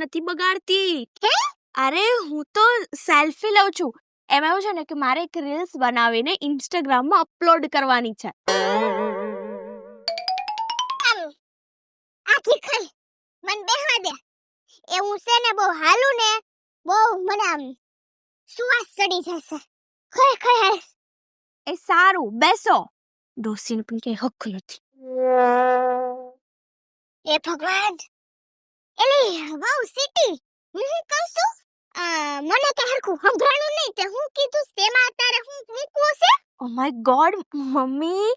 હું નથી બગાડતી. અરે હું તો સેલ્ફી લઉં છું. એમાં એવું છે ને કે મારે એક રીલ્સ બનાવીને ઇન્સ્ટાગ્રામમાં અપલોડ કરવાની છે. આખી ખાઈ મને બેહવા દે. એ હું છે ને બહુ હાલું ને બહુ મને આમ સુવાસ ચડી જશે. ખરે ખરે એ સારું બેસો. ડોસીને પણ કઈ હક નથી. એ ભગવાન! એલી બહુ સિટી હું શું કહું છું આ, મને કે હરખું સંભળાણું નહીં તે હું કીધું તેમાં તારે હું મૂકવું છે ઓ માય ગોડ મમ્મી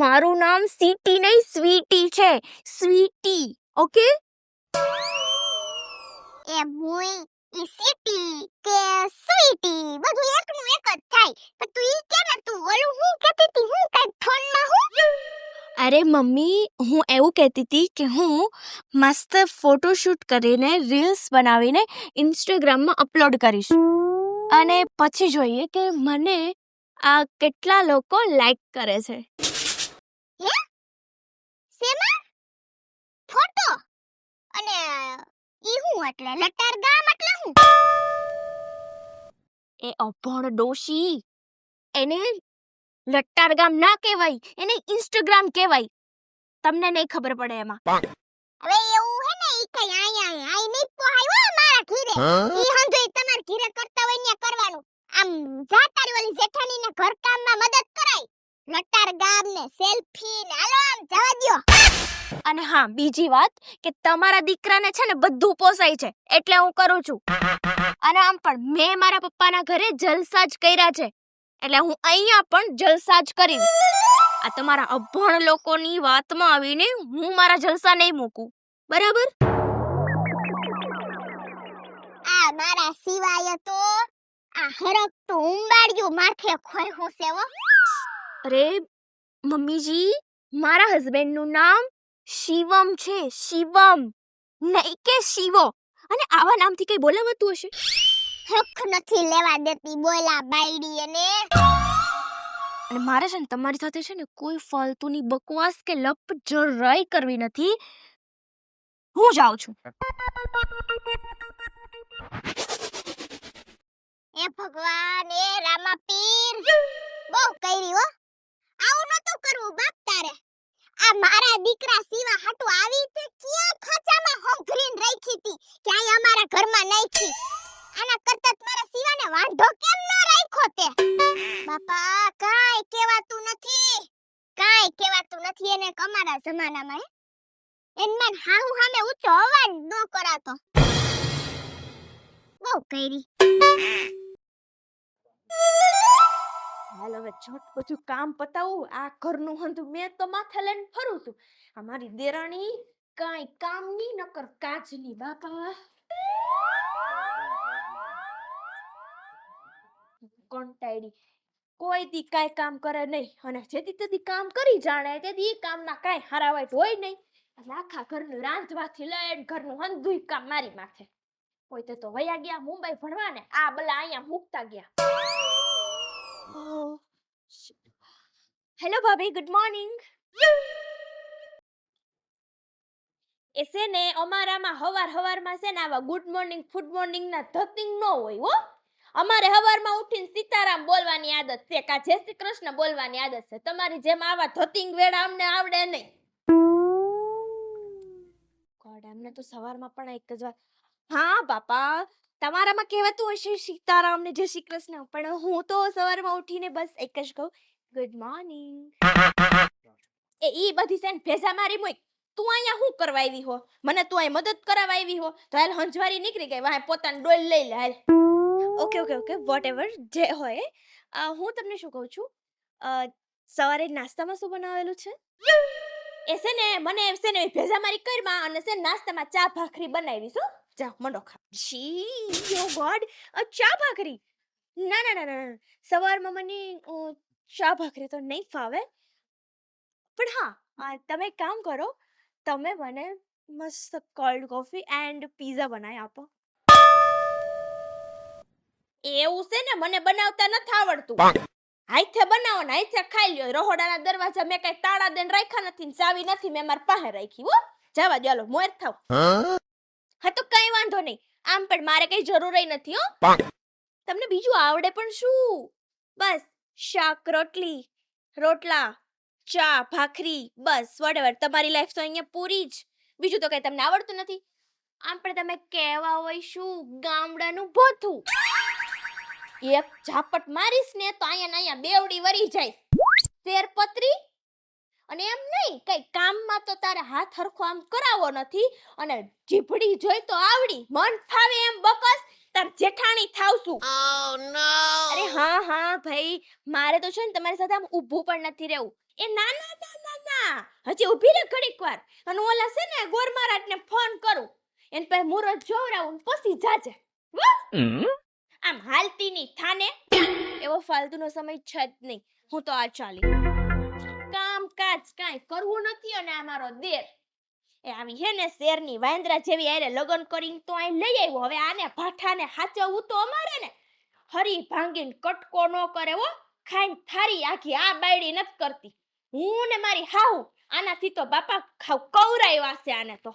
મારું નામ સીટી નહીં સ્વીટી છે સ્વીટી ઓકે એ મુઈ ઈ સિટી કે સ્વીટી બધું એકનું એક જ થાય પણ તું ઈ કે ને તું ઓલું હું કહેતી હતી હું કઈ ફોનમાં હું અરે મમ્મી હું એવું કહેતી હતી કે હું મસ્ત ફોટોશૂટ કરીને રીલ્સ બનાવીને ઇન્સ્ટાગ્રામમાં અપલોડ કરીશ. અને પછી જોઈએ કે મને આ કેટલા લોકો લાઈક કરે છે. ફોટો અને ઈ હું એટલે? લટાર ગામ એટલે હું? એ અભણ ડોશી. એને લટ્ટાર ગામ ના કહેવાય એને ઇન્સ્ટાગ્રામ કહેવાય. તમને નહીં ખબર પડે એમાં. હવે એવું હે ને ઈ કઈ આયા આઈ નહીં પોહાય મારા ઘીરે. ઈ હંધુય તમાર ઘીરે કરતા હોય ને કરવાનું. આમ જાતારી ઓલી જેઠાણી ને ઘર કામમાં મદદ કરાય. લટાર ગામ ને સેલ્ફી ને હાલો આમ જવા દયો. અને હા બીજી વાત કે તમારા દીકરાને છે ને બધું પોસાય છે એટલે હું કરું છું. અને આમ પણ મેં મારા પપ્પાના ઘરે જલસા જ કર્યા છે. એટલે હું અહીંયા પણ જલસા જ કરીશ. આ તમારા અભણ લોકોની વાતમાં આવીને હું મારા જલસા નહીં મૂકું. બરાબર? આ મારા સિવાય તો આ હરક તો ઉંબાડ્યું માથે ખોય હું. સેવો અરે મમ્મીજી મારા હસબન્ડનું નામ શિવમ છે શિવમ. નહીં કે શિવો. અને આવા નામથી કઈ બોલાવતું હશે? હક નથી લેવા દેતી બોલા બાયડી અને અને મારે છે ને તમારી સાથે છે ને કોઈ ફાલતુની બકવાસ કે લપ જરાય કરવી નથી. હું જાઉં છું. એ ભગવાન એ રામા પીર બહુ કરી હો. આવું નતું કરવું બાપ તારે. આ મારા દીકરા સીવા હાટુ આવી તે ક્યાં ખાચામાં હોંઘરીન રાખી હતી? ક્યાંય અમારા ઘરમાં નાખી આના સિવાને કેમ ન રાખ્યો તે. બાપા, કાઈ કેવાતું નથી. કાઈ કેવાતું નથી એને અમારા જમાનામાં, હે. એનમાં હાહુ હામે ઊંચો અવાજ ન કરાતો. બહુ કઈરી હાલ હવે ઝટ બધું કામ પતાવું. આ ઘરનું હંધું મેં તો માથે લઈને ફરું છું. અમારી મારી દેરાણી કાંઈ કામની નકર કાજની, બાપા. કંટાળી કોઈ દી કાંઈ કામ કરે નહીં અને જેથી તેથી કામ કરી જાણે તેથી ઈ કામમાં કાંઈ હરાવાટ હોય નહીં. એટલે આખા ઘરનું રાંધવાથી લઈને ઘરનું હંધુય કામ મારી માથે. કોઈ તો વયા ગયા મુંબઈ ભણવા ને આ બલા અહીંયા મૂકતા ગયા. હેલો ભાભી, ગુડ મોર્નિંગ. એ છે ને અમારામાં હવાર હવારમાં છે ને આવા ગુડ મોર્નિંગ, ફૂડ મોર્નિંગ ના ધતિંગ ન હોય હો. અમારે હવારમાં ઉઠીને સીતારામ બોલવાની આદત છે કા જય શ્રી કૃષ્ણ બોલવાની આદત છે. તમારી જેમ આવા ધતિંગ વેડા અમને આવડે નહીં. ગોડ અમને તો સવારમાં પણ એક જ વાર. હા બાપા તમારામાં કહેવાતું હશે સીતારામ ને જય શ્રી કૃષ્ણ પણ હું તો સવારમાં ઉઠીને બસ એક જ કહું. ગુડ મોર્નિંગ એ ઈ બધી સેન ભેજા મારી મોય તું અહીંયા શું કરવા આવી હો? મને તું અહીં મદદ કરાવવા આવી હો? તો હાલ હંજવારી નીકળી ગઈ. વાહે પોતાની ડોલ લઈ લે હાલ. Okay okay okay whatever જે હોય. અ, હું તમને શું કહું છું? અ, સવારે નાસ્તામાં શું બનાવેલું છે? એ ને મને એમ ને ભેજા મારી કરમાં અને છે નાસ્તામાં ચા ભાખરી બનાવી છો જા મંડો ખા જી યો ગોડ ચા ભાખરી. ના ના ના ના ના. સવારમાં મને અ, ચા ભાખરી તો નહીં ફાવે. પણ હા આ, તમે એક કામ કરો તમે મને મસ્ત કોલ્ડ કોફી એન્ડ પીઝા બનાવી આપો. એવું છે ને મને બનાવતા નથી આવડતું. હાથે બનાવો ને હાથે ખાઈ લ્યો. રહોડાના દરવાજા મેં કઈ તાળા દેન રાખ્યા નથી ને ચાવી નથી મેં મારા પાસે રાખી હો. જવા દો હાલો મોર થાવ. હા? તો કઈ વાંધો નહીં. આમ પણ મારે કઈ જરૂર નથી હો. તમને બીજું આવડે પણ શું? બસ શાક રોટલી રોટલા ચા ભાખરી બસ વડેવર તમારી લાઈફ તો અહીંયા પૂરી જ. બીજું તો કઈ તમને આવડતું નથી. આમ પણ તમે કહેવા હોય શું? ગામડાનું ભોથું. એક ઝાપટ મારીશ ને તો અહીંયા ને અહીંયા બેવડી વરી જાય શેરપત્રી? અને એમ નહીં કઈ કામમાં તો તારે હાથ હરખો આમ કરાવો નથી અને જીભડી જોઈ તો આવડી મન ફાવે એમ બકસ તાર જેઠાણી થાવશું. અરે હા હા ભાઈ મારે તો છે ને તમારી સાથે આમ ઊભું પણ નથી રહેવું. એ ના ના ના ના ના. હજી ઊભી રહે ઘડીક વાર. અને ઓલા છે ને ગોર મહારાજને ફોન કરું. એને પછી મુરત જોવરાવું પછી જાજે. હો? આમ હાલતી ની થાને એવો ફાલતુનો સમય છે જ નહીં. હું તો આ ચાલી કામ કાજ કાંઈ કરવું નથી અને આ મારો દેર. એ આવી હે ને શેરની વાંદરા જેવી આરે લગન કરીને તો અહીં લઈ આવ્યો. હવે આને ભાઠાને હાચવવું તો અમારે ને. હરી ભાંગીને કટકો ન કરે હો. ખાઈને થારી આખી આ બાયડી નથી કરતી. હું ને મારી હાહુ. આનાથી તો બાપા ખાવ કવરાવ્યા વાસે આને તો.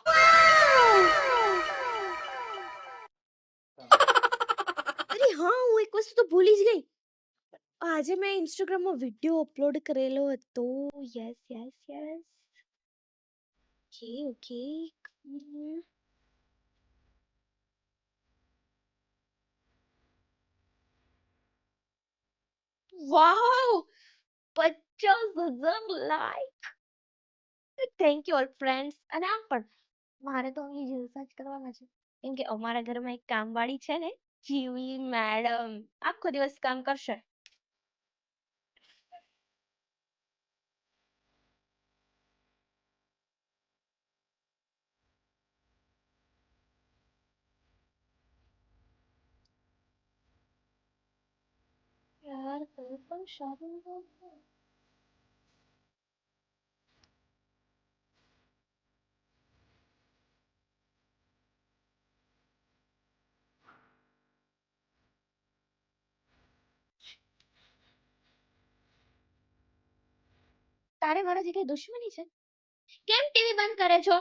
હા હું એક વસ્તુ તો ભૂલી જ ગઈ આજે મેં ઇન્સ્ટાગ્રામમાં વિડિયો અપલોડ કરેલો હતો yes yes yes okay okay wow પચાસ હજાર like thank you all friends અને આમ પણ મારે તો અહીં જલસા જ કરવાના છે કેમ કે અમારા ઘરમાં એક કામવાળી છે ને જીવી મેડમ આખો દિવસ કામ કરશે યાર કઈ પણ શરમ નથી તારે મારા જેટલી દુશ્મની છે? કેમ ટીવી બંધ કરે છો?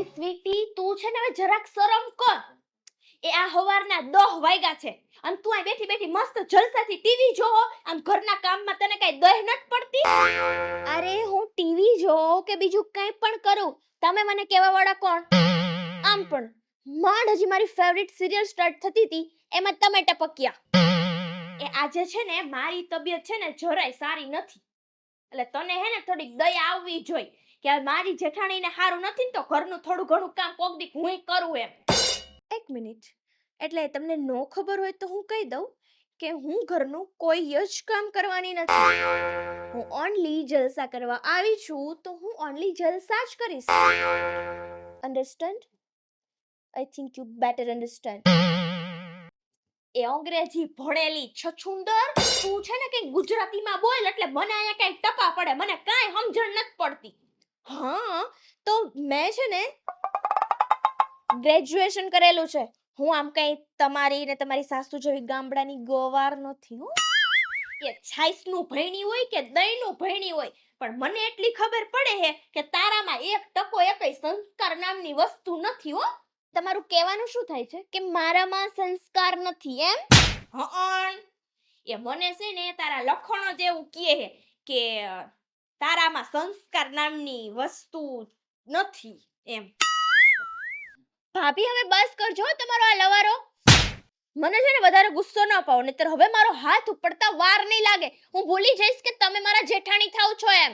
એ સ્વીટી, તું છે ને હવે જરાક શરમ કર. એ આ હવારના દહ વાગ્યા છે અને તું અહીં બેઠી બેઠી મસ્ત જલસાથી ટીવી જોવો. આમ ઘરના કામમાં તને કઈ દહ નથી પડતી? અરે, હું ટીવી જોઉં કે બીજું કંઈ પણ કરું? તમે મને કેવા વાળા કોણ? આમ પણ, માંડ હજી મારી ફેવરિટ સિરિયલ સ્ટાર્ટ થતી હતી, એમાં તમે ટપક્યા. એ આજે છે ને, મારી તબિયત છે ને જરાય સારી નથી. એટલે તને હે ને થોડીક દયા આવવી જોઈ કે મારી જેઠાણીને સારું નથી ને તો ઘરનું થોડું ઘણું કામ કોક દીક હું કરું એમ. એક મિનિટ. એટલે તમને નો ખબર હોય તો હું કહી દઉં કે હું ઘરનું કોઈ જ કામ કરવાની નથી. હું ઓનલી જલસા કરવા આવી છું તો હું ઓનલી જલસા જ કરીશ. Understand I think you better understand એ અંગ્રેજી ભણેલી છછુંદર? તું છે ને કઈ ગુજરાતીમાં બોલ એટલે મને અહીંયા કઈ ટકા પડે, મને કાંઈ સમજણ નથી પડતી. હા, તો મેં છે ને ગ્રેજ્યુએશન કરેલું છે. હું આમ કઈ તમારી ને તમારી સાસુ જેવી ગામડાની ગોવાર નથી હો. કે છાઈસનું ભણી હોય કે દહીંનું ભણી હોય, પણ મને એટલી ખબર પડે છે કે તારામાં એક ટકો એકય સંસ્કાર નામની વસ્તુ નથી હો. તમારું કહેવાનું શું થાય છે? કે મારામાં સંસ્કાર નથી એમ? હણ એ મને છે ને તારા લખણો જેવું કહે છે કે તારામાં સંસ્કાર નામની વસ્તુ નથી એમ. ભાભી હવે બસ કરજો તમારો આ લવારો. મને છે ને વધારે ગુસ્સો ન પાવો નહીતર હવે મારો હાથ ઉપડતા વાર નહીં લાગે. હું ભૂલી જઈશ કે તમે મારા જેઠાણી થાવ છો એમ.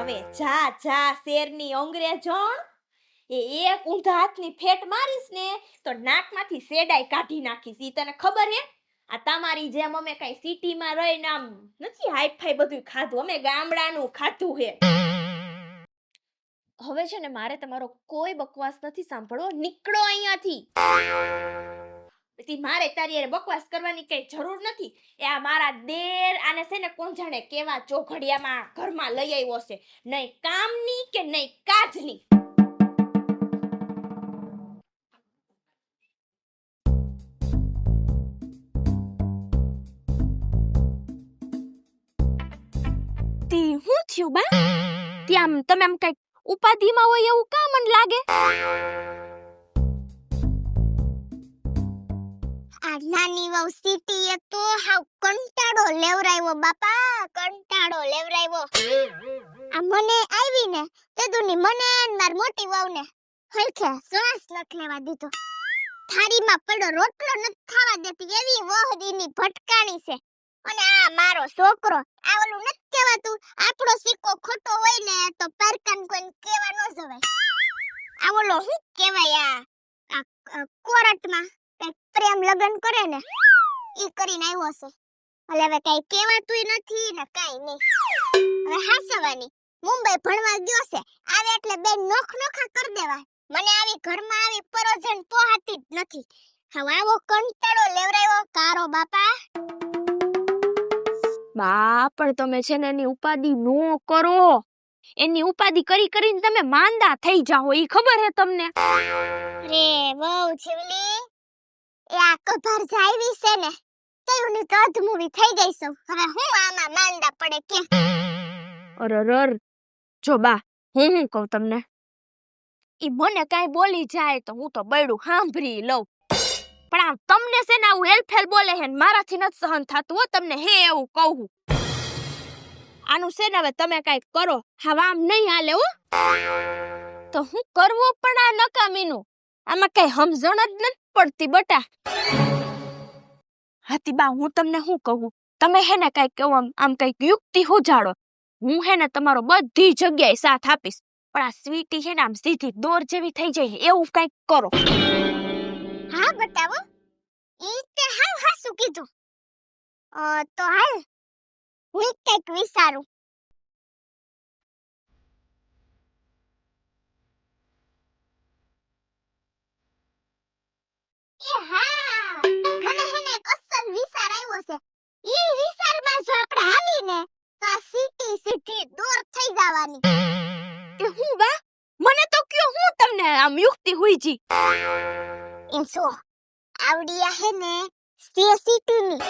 હવે જા જા શેરની અંગ્રેજણ. એ એક ઊંધા હાથની ફેટ મારીશ ને તો નાકમાંથી સેડાઈ કાઢી નાખીશ. ઈ તને ખબર હે? આ તમારી જેમ અમે કઈ સિટીમાં રહીને આમ નથી હાઈ ફાઈ બધું ખાધું. અમે ગામડાનું ખાધું હે. હવે છે ને મારે તમારો કોઈ બકવાસ નથી સાંભળવો. નીકળો અહીંયાથી. મારે તારી હારે બકવાસ કરવાની કઈ જરૂર નથી. એ આ મારા દેર આને છે ને કોણ જાણે કેવા ચોઘડિયામાં ઘરમાં લઈ આવ્યો છે. નહીં કામની કે નહીં કાજની. થયું બા? ત્યાં તમે આમ કંઈક ઉપાધિમાં હોય એવું કા મને લાગે? આ નાની વહુ સિટી એ તો હાવ કંટાળો લેવરાયો બાપા, કંટાળો લેવરાયો આ મને આવી ને તે દુની મને ને માર મોટી વહુ ને હલખે શ્વાસ નથી લેવા દીધો. થાળીમાં પડો રોટલો નથી ખાવા દેતી, એવી વહદીની ભટકાણી છે. અને આ મારો છોકરો આ નથી કહેવાતું. આપણો સિક્કો ખોટો હોય ને તો પારકાન કોઈને કહેવા ન જવાય. આ શું કહેવાય આ? કોરટમાં કઈ પ્રેમ લગ્ન કરે ને, ઈ કરીને આવ્યો છે. એટલે હવે કઈ કહેવાતું નથી ને કઈ નહીં. હવે હાસવાની મુંબઈ ભણવા ગયો છે. આવે એટલે બે નોખ નોખા કરી દેવા. મને આવી ઘરમાં આવી પરોજન પોહાતી જ નથી. હવે આવો કંટાળો લેવરાયો કારો બાપા. બા પણ તમે છે ને એની ઉપાધિ નો કરો. એની ઉપાધિ કરી કરીને તમે માંદા થઈ જાઓ એ ખબર હે તમને? રે બહુ છીવલી એ આ કભાર જાયવી છે ને તયુની તો અધ મૂવી થઈ ગઈ છું. હવે હું આમાં માંદા પડે કે અરરર જો બા હું હું કહું તમને? ઈ મને કાંઈ બોલી જાય તો હું તો બૈડું સાંભળી લઉં. પણ આમ તમને છે ને આવું હેલફેલ બોલે હે મારાથી નથી સહન થતું હો, તમને હે એવું કહું આનું છે ને હવે તમે કંઈક કરો હવે આમ નહીં હાલે હો. તો હું કરવું પણ આ નકામીનું? આમાં કઈ સમજણ જ નથી પડતી બટા. હાથી બા, હું તમને શું કહું? તમે હે ને કંઈક કહો, આમ આમ કંઈક યુક્તિ સુજાડો હું હે ને તમારો બધી જગ્યાએ સાથ આપીશ. પણ આ સ્વીટી છે ને આમ સીધી દોર જેવી થઈ જાય એવું કંઈક કરો. હા, બતાવો. ઈ તે હાવ હાસુ કીધું. તો હાલ હું એક કંઈક વિચારું. એ હા, મને હે ને અસલ આવ્યો છે. એ વિચારમાં જો આપણે હાલીને તો સીટી સીધી દૂર થઈ જવાની. એ હું બા મને તો કયો હું તમને આમ યુક્તિ હુઈજી એ જો આવડિયા હે ને સે સીટીની.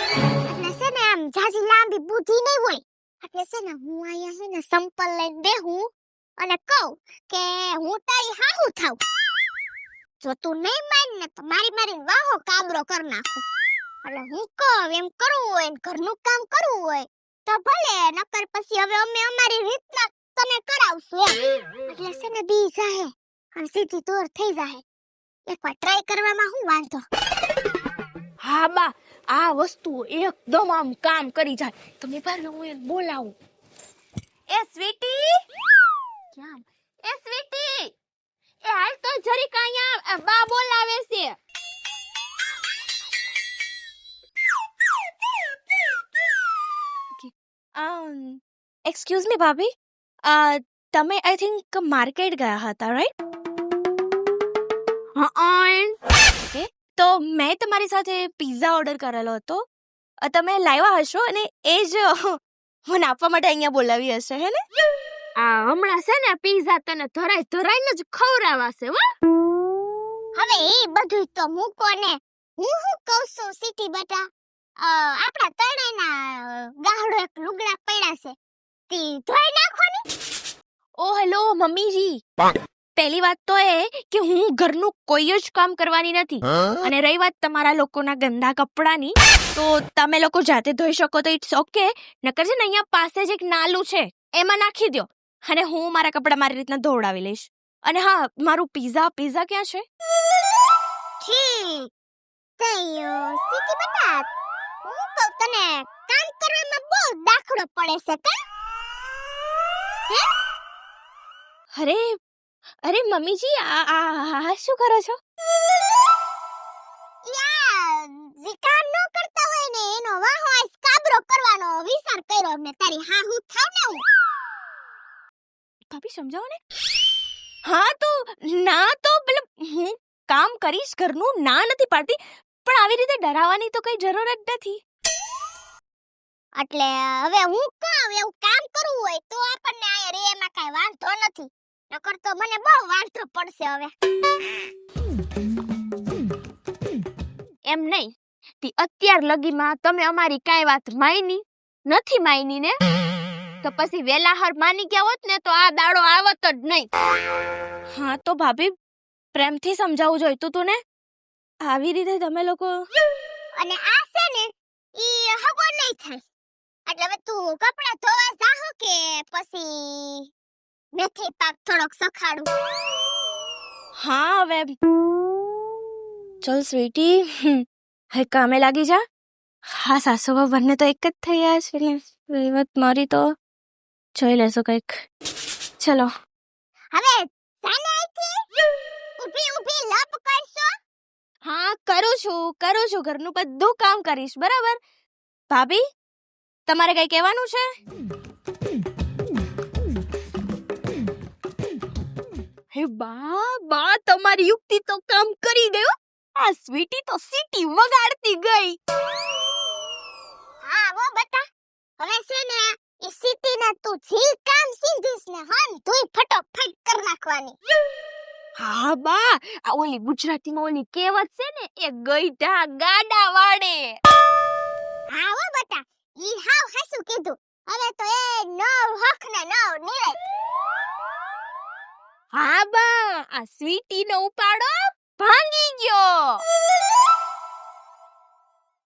એટલે છે ને આમ જાજી લાંબી બુદ્ધિ નહીં હોય. એટલે છે ને હું અહીંયા છે ને સંપલ લઈને બેહું અને કહું કે હું તારી હાહુ થાઉં. જો તું નહીં માન ને તો મારી મારી વાહો કાબરો કર નાખું. એટલે હું કહું, એમ કરવું હોય ને ઘરનું કામ કરવું હોય તો ભલે, નકર પછી હવે અમે અમારી રીતના તને કરાવશું એમ. એટલે છે ને બી જાહે અને સીધી દૂર થઈ જાહે. એકવાર ટ્રાય કરવામાં શું વાંધો? હા બા આ વસ્તુ એકદમ આમ કામ કરી જાય. તમે પહેલા હું એને બોલાવું. એ સ્વીટી! ક્યાં? એ સ્વીટી! એ હાલ તો જરીક અહીંયા બા બોલાવે છે. એક્સક્યુઝ મી ભાભી. તમે આઈ થિંક માર્કેટ ગયા હતા રાઈટ હા? તો મેં તમારી સાથે પિઝા ઓર્ડર કરેલો હતો. તમે લાવ્યા હશો અને એ જ મને આપવા માટે અહીંયા બોલાવી હશે હે ને? આ હમણાં છે ને પિઝા તને ધરાય ધરાઈને જ ખવરાવાશે હો. હવે એ બધું તો મૂકો ને. હું શું કહું છું સીટી બટા? આપણા તણાઈના ગાહડો એક લુગડા પડ્યા છે. તે ધોઈ નાખો ને ઓ હેલો મમ્મીજી. પહેલી વાત તો એ કે હું ઘરનું કોઈ જ કામ કરવાની નથી. અને રહી વાત તમારા લોકોના ગંદા કપડાની તો તમે લોકો જાતે ધોઈ શકો તો ઇટ્સ ઓકે નકર છે ને અહીંયા પાસે જ એક નાલું છે એમાં નાખી દો અને હું મારા કપડાં મારી રીતના ધોવડાવી લઈશ. અને હા મારું પીઝા પીઝા ક્યાં છે? ઠીક. તઈ અ, સિટી હું કહું તને કામ કરવામાં બહુ દાખલો પડે છે કા અરે અરે મમ્મીજી આ આ આ શું કરો છો? યા વિકાર ન કરતા હોય ને એનો વાહો કાબરો કરવાનો વિચાર કર્યો મેં તારી હા હું થાવ ને હું. ભાભી સમજાવો ને. હા તો ના તો મતલબ હું કામ કરીશ ઘરનું ના નથી પાડતી પણ આવી રીતે ડરાવવાની તો કઈ જરૂર જ નથી. એટલે હવે હું કહું એવું કામ કરવું હોય તો આપણને અહીંયા રે એમાં કાંઈ વાંધો નથી. નકર તો મને બહુ વાંધો પડશે હવે. એમ નહીં તી અત્યાર લગીમાં તમે અમારી કાંઈ વાત માયની નથી માયની ને તો પછી વેલાહર માની ગયા હોત ને તો આ દાડો આવત જ નહીં. હા તો ભાભી પ્રેમથી સમજાવવું જોઈતું તું ને? આવી રીતે તમે લોકો અને આ છે ને ઈ હગો નહીં થાય. એટલે હવે તું કપડા ધોવા જાહો કે પછી મેથી પાક થોડોક સખાડું. હા હવે. ચલ સ્વીટી. હવે કામે લાગી જા. હા સાસુ બહુ બંને તો એક જ થઈ ગયા છે. એટલે વાત મારી તો. જોઈ લેશો કંઈક. ચલો. હવે ઊભી ઊભી લપ કરશો? હા કરું છું કરું છું. ઘરનું બધું કામ કરીશ બરાબર? ભાભી તમારે કઈ કહેવાનું છે? હે બા બા તમારી યુક્તિ તો કામ કરી ગયો આ સ્વીટી તો સીટી વગાડતી ગઈ. હા વો બટા. હવે છે ને એ સીટી ના તું જી કામ સીધીસ ને હન તુંય ફટોફટ કર નાખવાની. હા બા આ ઓલી ગુજરાતીમાં ઓલી કહેવત છે ને એ ગઈઢા ગાડા વાળે. હા વો બટા. ઈ હાવ હાસુ કીધું. હવે તો એ નવ હખ ને નવ નીરજ હા બા આ સ્વીટીનો ઉપાડો ભાંગી ગયો.